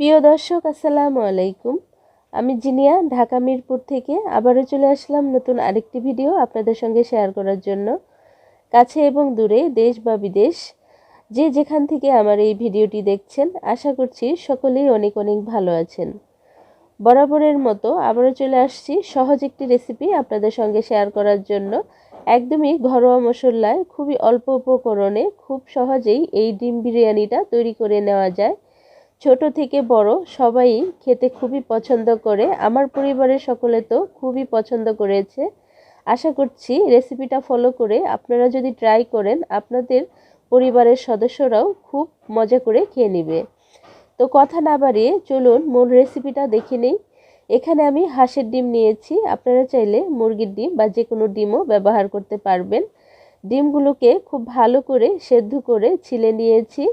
প্রিয় দর্শক, আসসালামু আলাইকুম। আমি জিনিয়া, ঢাকা মিরপুর থেকে আবারও চলে আসলাম নতুন আরেকটি ভিডিও আপনাদের সঙ্গে শেয়ার করার জন্য। কাছে এবং দূরে, দেশ বা বিদেশ, যে যেখান থেকে আমার এই ভিডিওটি দেখছেন, আশা করছি সকলেই অনেক অনেক ভালো আছেন। বরাবরের মতো আবারও চলে আসছি সহজ একটি রেসিপি আপনাদের সঙ্গে শেয়ার করার জন্য। একদমই ঘরোয়া মশলায়, খুবই অল্প উপকরণে খুব সহজেই এই ডিম বিরিয়ানিটা তৈরি করে নেওয়া যায়। ছোট থেকে বড় সবাই খেতে খুবই পছন্দ করে। আমার পরিবারের সকলে তো খুবই পছন্দ করেছে। আশা করছি রেসিপিটা ফলো করে আপনারা যদি ট্রাই করেন, আপনাদের পরিবারের সদস্যরাও খুব মজা করে খেয়ে নেবে। তো কথা না বাড়িয়ে চলুন মূল রেসিপিটা দেখে নেই। এখানে আমি হাঁসের ডিম নিয়েছি। আপনারা চাইলে মুরগির ডিম বা যে কোনো ডিমও ব্যবহার করতে পারবেন। ডিমগুলোকে খুব ভালো করে সেদ্ধ করে ছিলে নিয়েছি।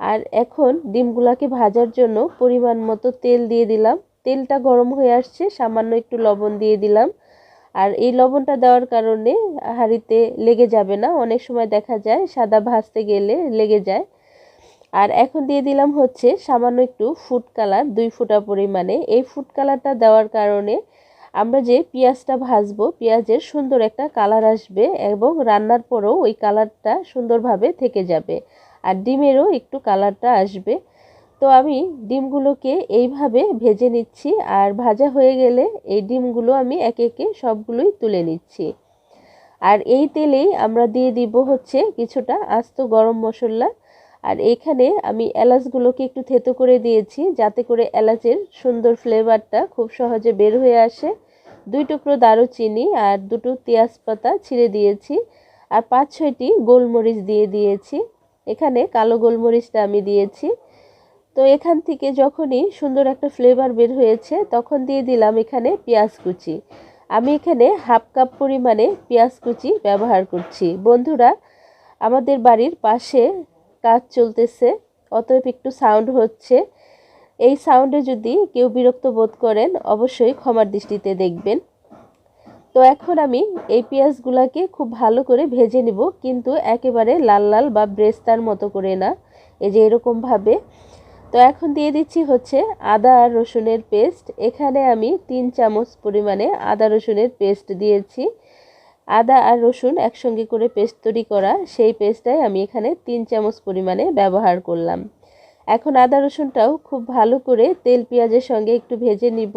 আর এখন ডিমগুলাকে ভাজার জন্য পরিমাণ মতো তেল দিয়ে দিলাম। তেলটা গরম হয়ে আসছে, সামান্য একটু লবণ দিয়ে দিলাম। আর এই লবণটা দেওয়ার কারণে হাঁড়িতে লেগে যাবে না। অনেক সময় দেখা যায় সাদা ভাজতে গেলে লেগে যায়। আর এখন দিয়ে দিলাম হচ্ছে সামান্য একটু ফুড কালার, দুই ফুটা পরিমাণে। এই ফুড কালারটা দেওয়ার কারণে আমরা যে পেঁয়াজটা ভাজবো, পেঁয়াজের সুন্দর একটা কালার আসবে এবং রান্নার পরেও ওই কালারটা সুন্দরভাবে থেকে যাবে। আর ডিমেরও একটু কালারটা আসবে। তো আমি ডিমগুলোকে এইভাবে ভেজে নিচ্ছি আর ভাজা হয়ে গেলে এই ডিমগুলো আমি একে একে সবগুলোই তুলে নিচ্ছি। আর এই তেলেই আমরা দিয়ে দিব হচ্ছে কিছুটা আস্ত গরম মশলা। আর এখানে আমি এলাচগুলোকে একটু থেতো করে দিয়েছি যাতে করে এলাচের সুন্দর ফ্লেভারটা খুব সহজে বের হয়ে আসে। দুই টুকরো দারুচিনি আর দুটো তেজপাতা ছিঁড়ে দিয়েছি। আর পাঁচ ছয়টি গোলমরিচ দিয়ে দিয়েছি। এখানে কালো গোলমরিচটা আমি দিয়েছি। তো এখান থেকে যখনই সুন্দর একটা ফ্লেভার বের হয়েছে, তখন দিয়ে দিলাম এখানে পেঁয়াজ কুচি। আমি এখানে হাফ কাপ পরিমাণে পেঁয়াজ কুচি ব্যবহার করছি। বন্ধুরা, আমাদের বাড়ির পাশে কাজ চলতেছে, অতএব একটু সাউন্ড হচ্ছে। এই সাউন্ডে যদি কেউ বিরক্ত বোধ করেন, অবশ্যই ক্ষমার দৃষ্টিতে দেখবেন। তো এখন আমি এই পেঁয়াজগুলাকে খুব ভালো করে ভেজে নিব, কিন্তু একেবারে লাল লাল বা ব্রেস্তার মতো করে না, এই যে এরকমভাবে তো এখন দিয়ে দিচ্ছি হচ্ছে আদা আর রসুনের পেস্ট। এখানে আমি তিন চামচ পরিমাণে আদা রসুনের পেস্ট দিয়েছি। আদা আর রসুন একসঙ্গে করে পেস্ট তৈরি করা, সেই পেস্টটাই আমি এখানে তিন চামচ পরিমাণে ব্যবহার করলাম। এখন আদা রসুনটাও খুব ভালো করে তেল পেঁয়াজের সঙ্গে একটু ভেজে নিব।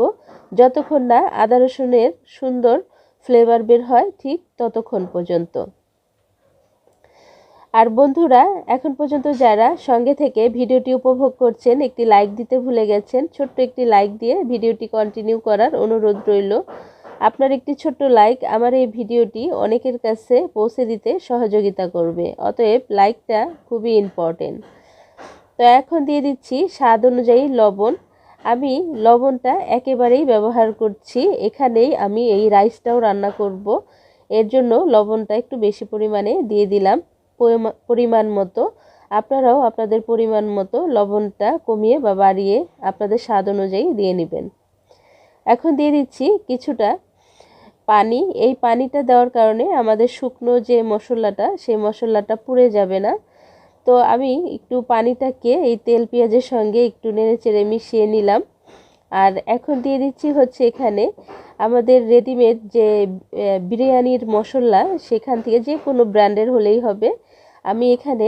যতক্ষণ না আদা রসুনের সুন্দর ফ্লেভার বের হয় ঠিক ততক্ষণ পর্যন্ত। আর বন্ধুরা, এখন পর্যন্ত যারা সঙ্গে থেকে ভিডিওটি উপভোগ করছেন, একটি লাইক দিতে ভুলে গেছেন, ছোট্ট একটি লাইক দিয়ে ভিডিওটি কন্টিনিউ করার অনুরোধ রইল। আপনার একটি ছোট্ট লাইক আমার এই ভিডিওটি অনেকের কাছে পৌঁছে দিতে সহযোগিতা করবে, অতএব লাইকটা খুবই ইম্পর্টেন্ট তো এখন দিয়ে দিচ্ছি স্বাদ অনুযায়ী লবণ আমি লবণটা একেবারেই ব্যবহার করছি। এখানেই আমি এই রাইসটাও রান্না করব। এর জন্য লবণটা একটু বেশি পরিমাণে দিয়ে দিলাম পরিমাণ মতো। আপনারাও আপনাদের পরিমাণ মতো লবণটা কমিয়ে বা বাড়িয়ে আপনাদের স্বাদ অনুযায়ী দিয়ে নেবেন। এখন দিয়ে দিচ্ছি কিছুটা পানি। এই পানিটা দেওয়ার কারণে আমাদের শুকনো যে মশলাটা, সেই মশলাটা পুড়ে যাবে না। তো আমি একটু পানিটাকে এই তেল পেঁয়াজের সঙ্গে একটু নেড়ে চেড়ে মিশিয়ে নিলাম। আর এখন দিয়ে দিচ্ছি হচ্ছে এখানে আমাদের রেডিমেড যে বিরিয়ানির মশলা, সেখান থেকে যে কোনো ব্র্যান্ডের হলেই হবে। আমি এখানে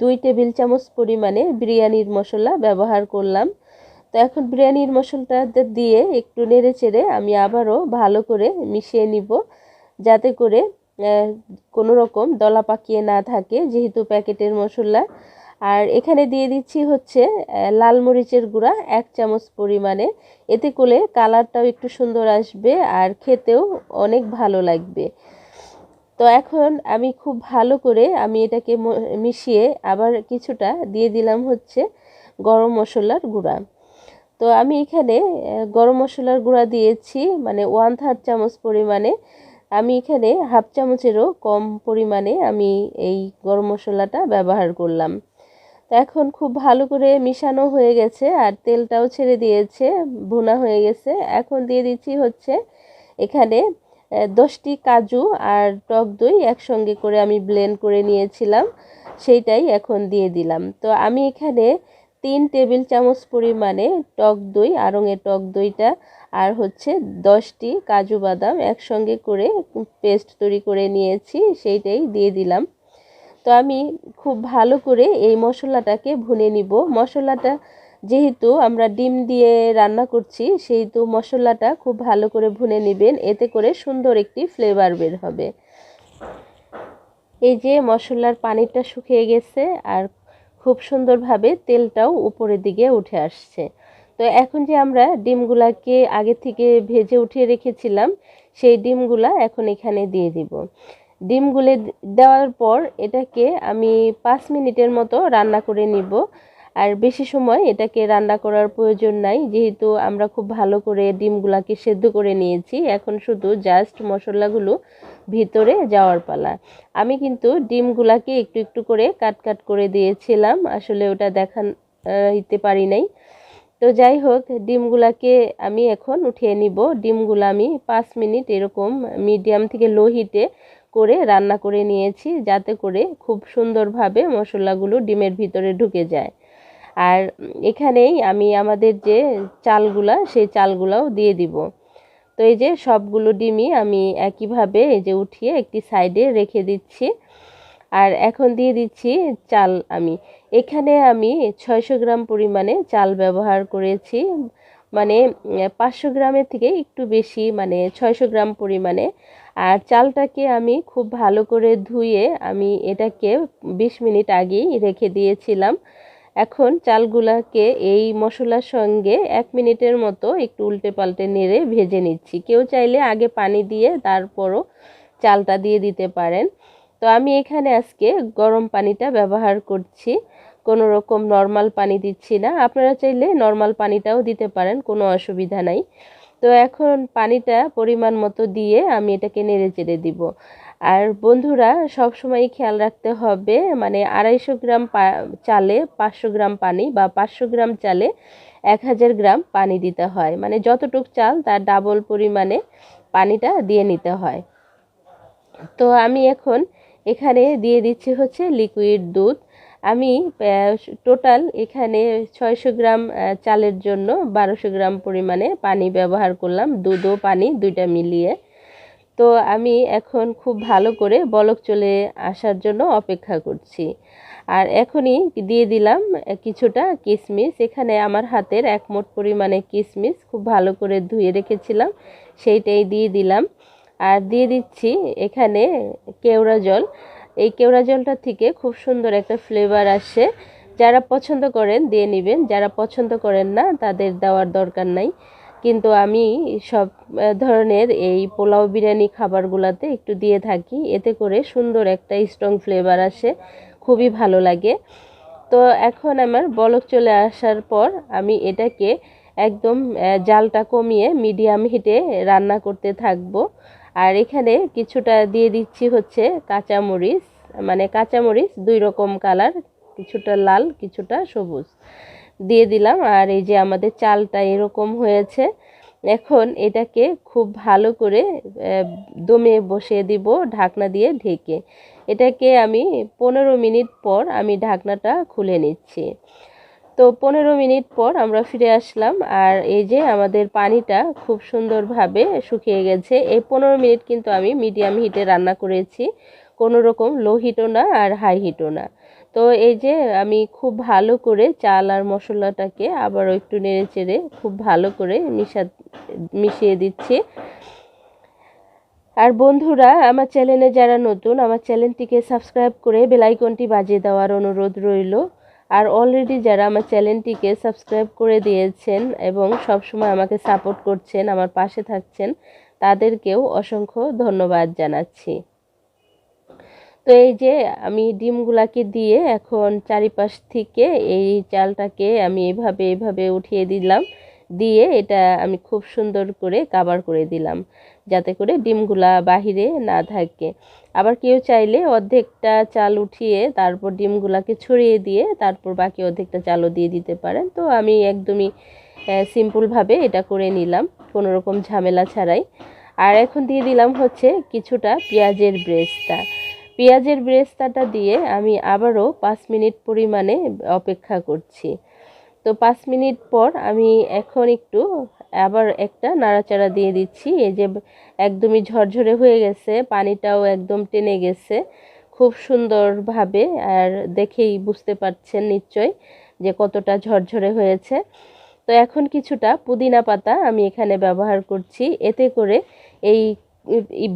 দুই টেবিল চামচ পরিমাণে বিরিয়ানির মশলা ব্যবহার করলাম। তো এখন বিরিয়ানির মশলাটা দিয়ে একটু নেড়ে চেড়ে আমি আবারও ভালো করে মিশিয়ে নিব, যাতে করে কোনো রকম দলা পাকিয়ে না থাকে, যেহেতু প্যাকেটের মশলা। আর এখানে দিয়ে দিচ্ছি হচ্ছে লাল মরিচের গুঁড়া, এক চামচ পরিমাণে। এতে করে কালারটাও একটু সুন্দর আসবে আর খেতেও অনেক ভালো লাগবে। তো এখন আমি খুব ভালো করে আমি এটাকে মিশিয়ে আবার কিছুটা দিয়ে দিলাম হচ্ছে গরম মশলার গুঁড়া। তো আমি এখানে গরম মশলার গুঁড়া দিয়েছি মানে ওয়ান থার্ড চামচ পরিমাণে। আমি এখানে হাফ চামচেরও কম পরিমাণে আমি এই গরম মশলাটা ব্যবহার করলাম। তো এখন খুব ভালো করে মিশানো হয়ে গেছে আর তেলটাও ছেড়ে দিয়েছে, ভুনা হয়ে গেছে। এখন দিয়ে দিচ্ছি হচ্ছে এখানে দশটি কাজু আর টক দই একসঙ্গে করে আমি ব্লেন্ড করে নিয়েছিলাম, সেইটাই এখন দিয়ে দিলাম। তো আমি এখানে তিন টেবিল চামচ পরিমাণে টক দই আড়ঙের টক দইটা আর হচ্ছে দশটি কাজু বাদাম একসঙ্গে করে পেস্ট তৈরি করে নিয়েছি, সেইটাই দিয়ে দিলাম। তো আমি খুব ভালো করে এই মশলাটাকে ভুনে নিব। মশলাটা যেহেতু আমরা ডিম দিয়ে রান্না করছি, সেহেতু মশলাটা খুব ভালো করে ভুনে নেবেন, এতে করে সুন্দর একটি ফ্লেভার বের হবে। এই যে মশলার পানিটা শুকিয়ে গেছে, আর খুব সুন্দরভাবে তেলটাও উপরের দিকে উঠে আসছে। তো এখন যে আমরা ডিমগুলাকে আগে থেকে ভেজে উঠিয়ে রেখেছিলাম, সেই ডিমগুলা এখন এখানে দিয়ে দিব। ডিমগুলো দেওয়ার পর এটাকে আমি পাঁচ মিনিটের মতো রান্না করে নিব। আর বেশি সময় এটাকে রান্না করার প্রয়োজন নাই, যেহেতু আমরা খুব ভালো করে ডিমগুলাকে সেদ্ধ করে নিয়েছি। এখন শুধু জাস্ট মশলাগুলো ভিতরে যাওয়ার পালা। আমি কিন্তু ডিমগুলাকে একটু একটু করে কাট কাট করে দিয়েছিলাম, আসলে ওটা দেখান দিতে পারি নাই। তো যাই হোক, ডিমগুলাকে আমি এখন উঠিয়ে নিব। ডিমগুলো আমি পাঁচ মিনিট এরকম মিডিয়াম থেকে লো হিটে করে রান্না করে নিয়েছি, যাতে করে খুব সুন্দরভাবে মশলাগুলো ডিমের ভিতরে ঢুকে যায়। আর এখানেই আমি আমাদের যে চালগুলা, সেই চালগুলাও দিয়ে দিব। তো এই যে সবগুলো ডিমই আমি একইভাবে এই যে উঠিয়ে একটি সাইডে রেখে দিচ্ছি। আর এখন দিয়ে দিচ্ছি চাল আমি। এখানে আমি ছয়শো গ্রাম পরিমাণে চাল ব্যবহার করেছি। মানে পাঁচশো গ্রামের থেকে একটু বেশি মানে ছয়শো গ্রাম পরিমাণে। আর চালটাকে আমি খুব ভালো করে ধুয়ে আমি এটাকে বিশ মিনিট আগেই রেখে দিয়েছিলাম। এখন চালগুলাকে এই মশলার সঙ্গে এক মিনিটের মতো একটু উল্টে পাল্টে নেড়ে ভেজে নিচ্ছি। কেউ চাইলে আগে পানি দিয়ে তারপরও চালটা দিয়ে দিতে পারেন। তো আমি এখানে আজকে গরম পানিটা ব্যবহার করছি। কোনো রকম নর্মাল পানি দিচ্ছি না। আপনারা চাইলে নর্মাল পানিটাও দিতে পারেন, কোনো অসুবিধা নাই। তো এখন পানিটা পরিমাণ মতো দিয়ে আমি এটাকে নেড়ে চেড়ে দিব। আর বন্ধুরা সব সময় খেয়াল রাখতে হবে মানে আড়াইশো গ্রাম চালে পাঁচশো গ্রাম পানি বা পাঁচশো গ্রাম চালে এক হাজার গ্রাম পানি দিতে হয়। মানে যতটুক চাল, তার ডাবল পরিমাণে পানিটা দিয়ে নিতে হয়। তো আমি এখন এখানে দিয়ে দিচ্ছি হচ্ছে লিকুইড দুধ। আমি টোটাল এখানে ছয়শো গ্রাম চালের জন্য বারোশো গ্রাম পরিমাণে পানি ব্যবহার করলাম। দুধ ও পানি, দুইটা মিলিয়ে। তো আমি এখন খুব ভালো করে বলক চলে আসার জন্য অপেক্ষা করছি। আর এখনই দিয়ে দিলাম কিছুটা কিশমিশ এখানে আমার হাতের এক মোট পরিমাণে কিশমিশ খুব ভালো করে ধুয়ে রেখেছিলাম, সেইটাই দিয়ে দিলাম। আর দিয়ে দিচ্ছি এখানে কেওড়া জল। এই কেওড়া জলটা থেকে খুব সুন্দর একটা ফ্লেভার আসে। যারা পছন্দ করেন দিয়ে নেবেন, যারা পছন্দ করেন না তাদের দেওয়ার দরকার নাই। কিন্তু আমি সব ধরনের এই পোলাও বিরিয়ানি খাবারগুলোতে একটু দিয়ে থাকি। এতে করে সুন্দর একটা স্ট্রং ফ্লেভার আসে, খুবই ভালো লাগে। তো এখন আমার বলক চলে আসার পর আমি এটাকে একদম জালটা কমিয়ে মিডিয়াম হিটে রান্না করতে থাকব। আর এখানে কিছুটা দিয়ে দিচ্ছি হচ্ছে কাঁচামরিচ। মানে কাঁচামরিচ দুই রকম কালার কিছুটা লাল, কিছুটা সবুজ। দিয়ে দিলাম। আর এই যে আমাদের চালটা এরকম হয়েছে, এখন এটাকে খুব ভালো করে দমে বসিয়ে দিব ঢাকনা দিয়ে ঢেকে। এটাকে আমি পনেরো মিনিট পর আমি ঢাকনাটা খুলে নিচ্ছি। তো পনেরো মিনিট পর আমরা ফিরে আসলাম। আর এই যে আমাদের পানিটা খুব সুন্দরভাবে শুকিয়ে গেছে। এই পনেরো মিনিট কিন্তু আমি মিডিয়াম হিটে রান্না করেছি। কোনো রকম লো হিটও না আর হাই হিটও না। তো এই যে আমি খুব ভালো করে চাল আর মশলাটাকে আবারও একটু নেড়ে চেড়ে খুব ভালো করে মিশা, মিশিয়ে দিচ্ছি। আর বন্ধুরা, আমার চ্যানেলে যারা নতুন, আমার চ্যানেলটিকে সাবস্ক্রাইব করে বেলাইকনটি বাজিয়ে দেওয়ার অনুরোধ রইল। আর অলরেডি যারা আমার চ্যানেলটিকে সাবস্ক্রাইব করে দিয়েছেন এবং সবসময় আমাকে সাপোর্ট করছেন, আমার পাশে থাকছেন, তাদেরকেও অসংখ্য ধন্যবাদ জানাচ্ছি। তো এই যে আমি ডিমগুলাকে দিয়ে এখন চারিপাশ থেকে এই চালটাকে আমি এভাবে এভাবে উঠিয়ে দিলাম। দিয়ে এটা আমি খুব সুন্দর করে কাবার করে দিলাম, যাতে করে ডিমগুলা বাহিরে না থাকে। আবার কেউ চাইলে অর্ধেকটা চাল উঠিয়ে তারপর ডিমগুলাকে ছড়িয়ে দিয়ে তারপর বাকি অর্ধেকটা চালও দিয়ে দিতে পারেন। তো আমি একদমই সিম্পলভাবে এটা করে নিলাম, কোনো রকম ঝামেলা ছাড়াই। আর এখন দিয়ে দিলাম হচ্ছে কিছুটা পেঁয়াজের ব্রেস্তা। পেঁয়াজের ব্রেস্তাটা দিয়ে আমি আবারও পাঁচ মিনিট পরিমাণে অপেক্ষা করছি। তো পাঁচ মিনিট পর আমি এখন একটু আবার একটা নাড়াচাড়া দিয়ে দিচ্ছি। এই যে একদমই ঝরঝরে হয়ে গেছে, পানিটাও একদম টেনে গেছে, খুব সুন্দরভাবে। আর দেখেই বুঝতে পারছেন নিশ্চয় যে কতটা ঝরঝরে হয়েছে। তো এখন কিছুটা পুদিনা পাতা আমি এখানে ব্যবহার করছি। এতে করে এই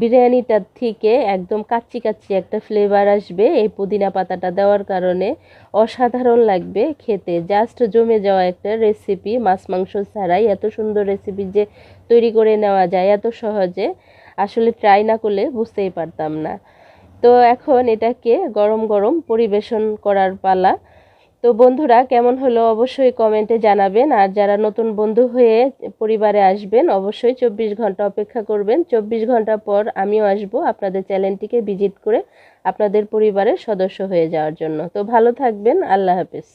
বিরিয়ানিটার থেকে একদম কাচ্চি কাচ্চি একটা ফ্লেভার আসবে এই পুদিনা পাতাটা দেওয়ার কারণে। অসাধারণ লাগবে খেতে। জাস্ট জমে যাওয়া একটা রেসিপি মাছ মাংস ছাড়াই। এত সুন্দর রেসিপি যে তৈরি করে নেওয়া যায় এত সহজে। আসলে ট্রাই না করলে বুঝতেই পারতাম না। তো এখন এটাকে গরম গরম পরিবেশন করার পালা। তো বন্ধুরা, কেমন হলো অবশ্যই কমেন্টে জানাবেন। আর যারা নতুন বন্ধু হয়ে পরিবারে আসবেন, অবশ্যই চব্বিশ ঘণ্টা অপেক্ষা করবেন। চব্বিশ ঘণ্টা পর আমিও আসব আপনাদের চ্যানেলটিকে ভিজিট করে আপনাদের পরিবারের সদস্য হয়ে যাওয়ার জন্য। তো ভালো থাকবেন, আল্লাহ হাফিজ।